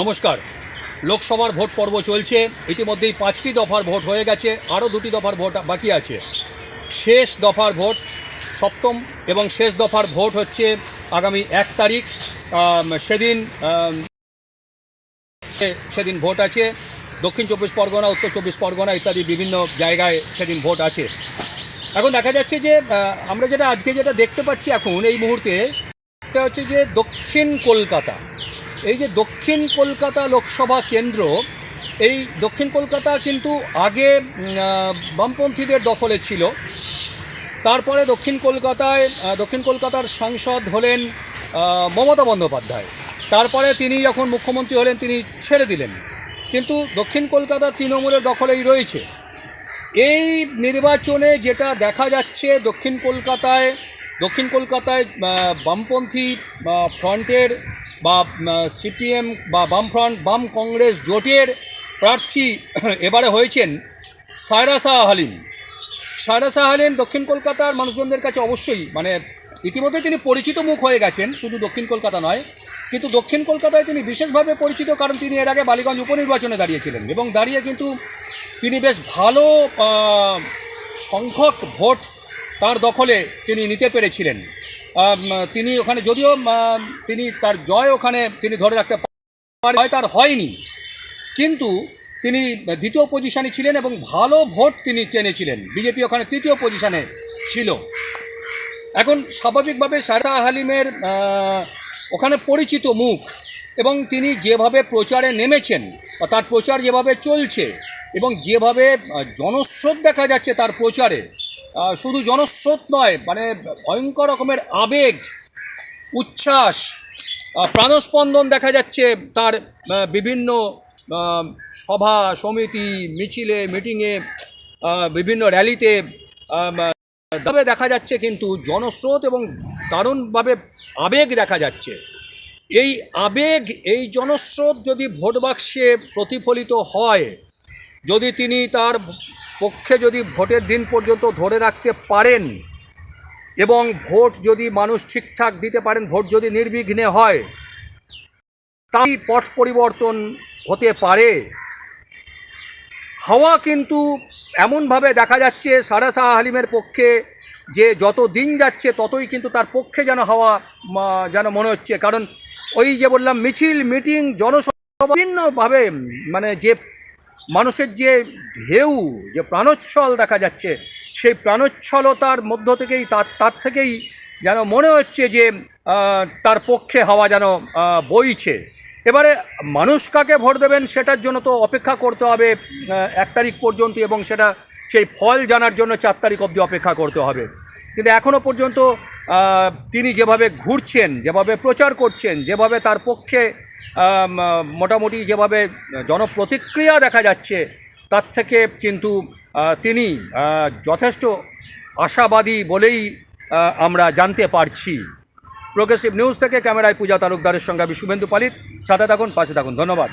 নমস্কার। লোকসভার ভোট পর্ব চলছে। ইতিমধ্যেই পাঁচটি দফার ভোট হয়ে গেছে, আরও দুটি দফার ভোট বাকি আছে। শেষ দফার ভোট, সপ্তম এবং শেষ দফার ভোট হচ্ছে আগামী এক তারিখ। সেদিন সেদিন ভোট আছে। দক্ষিণ চব্বিশ পরগনা, উত্তর চব্বিশ পরগনা ইত্যাদি বিভিন্ন জায়গায় সেদিন ভোট আছে। এখন দেখা যাচ্ছে যে আমরা যেটা আজকে যেটা দেখতে পাচ্ছি এখন এই মুহূর্তে এটা হচ্ছে যে দক্ষিণ কলকাতা। এই যে দক্ষিণ কলকাতা লোকসভা কেন্দ্র, এই দক্ষিণ কলকাতা কিন্তু আগে বামপন্থীদের দখলে ছিল। তারপরে দক্ষিণ কলকাতায় দক্ষিণ কলকাতার সাংসদ হলেন মমতা বন্দ্যোপাধ্যায়। তারপরে তিনি যখন মুখ্যমন্ত্রী হলেন, তিনি ছেড়ে দিলেন। কিন্তু দক্ষিণ কলকাতা তৃণমূলের দখলেই রয়েছে। এই নির্বাচনে যেটা দেখা যাচ্ছে, দক্ষিণ কলকাতায় দক্ষিণ কলকাতায় বামপন্থী ফ্রন্টের, বা সিপিএম, বা বামফ্রন্ট, বাম কংগ্রেস জোটের প্রার্থী এবারে হয়েছেন সায়রা শাহ হালিম সায়রা শাহ হালিম দক্ষিণ কলকাতার মানুষজনদের কাছে অবশ্যই মানে ইতিমধ্যে তিনি পরিচিত মুখ হয়ে গেছেন, শুধু দক্ষিণ কলকাতা নয়, কিন্তু দক্ষিণ কলকাতায় তিনি বিশেষভাবে পরিচিত কারণ তিনি এর আগে বালিগঞ্জ উপনির্বাচনে দাঁড়িয়েছিলেন এবং দাঁড়িয়ে কিন্তু তিনি বেশ ভালো সংখ্যক ভোট তার দখলে তিনি নিতে পেরেছিলেন। তিনি ওখানে যদিও তিনি তার জয় ওখানে তিনি ধরে রাখতে হয় তার হয়নি। কিন্তু তিনি দ্বিতীয় পজিশনে ছিলেন এবং ভালো ভোট তিনি টেনেছিলেন। বিজেপি ওখানে তৃতীয় পজিশনে ছিল। এখন স্বাভাবিকভাবে সারা হালিমের ওখানে পরিচিত মুখ এবং তিনি যেভাবে প্রচারে নেমেছেন, বা তার প্রচার যেভাবে চলছে এবং যেভাবে জনস্রোত দেখা যাচ্ছে তার প্রচারে শুধু জনস্রোত নয় মানে ভয়ঙ্কর রকমের আবেগ, উচ্ছ্বাস প্রাণস্পন্দন দেখা যাচ্ছে তার বিভিন্ন সভা, সমিতি, মিছিলে, মিটিংয়ে বিভিন্ন র্যালিতে তবে দেখা যাচ্ছে কিন্তু জনস্রোত এবং দারুণভাবে আবেগ দেখা যাচ্ছে। এই আবেগ, এই জনস্রোত যদি ভোট বাক্সে প্রতিফলিত হয়, যদি তিনি তার পক্ষে যদি ভোটের দিন পর্যন্ত ধরে রাখতে পারেন এবং ভোট যদি মানুষ ঠিকঠাক দিতে পারেন, ভোট যদি নির্বিঘ্নে হয়, তাই পট পরিবর্তন হতে পারে। হাওয়া কিন্তু এমনভাবে দেখা যাচ্ছে সারা শাহ হালিমের পক্ষে যে যত দিন যাচ্ছে ততই কিন্তু তার পক্ষে যেন হাওয়া যেন মনে হচ্ছে। কারণ ওই যে বললাম, মিছিল, মিটিং, জনসভা বিভিন্নভাবে মানে যে মানুষের যে ঢেউ, যে প্রাণোচ্ছল দেখা যাচ্ছে, সেই প্রাণোচ্ছলতার মধ্য থেকেই, তার তার থেকেই যেন মনে হচ্ছে যে তার পক্ষে হাওয়া যেন বইছে। এবারে মানুষ কাকে ভোট দেবেন সেটার জন্য তো অপেক্ষা করতে হবে এক তারিখ পর্যন্ত এবং সেটা, সেই ফল জানার জন্য চার তারিখ অবধি অপেক্ষা করতে হবে। কিন্তু এখনও পর্যন্ত তিনি যেভাবে ঘুরছেন, যেভাবে প্রচার করছেন, যেভাবে তার পক্ষে মোটামুটি যেভাবে জনপ্রতিক্রিয়া দেখা যাচ্ছে, তার থেকে কিন্তু তিনি যথেষ্ট আশাবাদী বলেই আমরা জানতে পারছি। প্রোগ্রেসিভ নিউজ থেকে ক্যামেরায় পূজা তালুকদারের সঙ্গে আমি শুভেন্দু পালিত। সাথে থাকুন, পাশে থাকুন। ধন্যবাদ।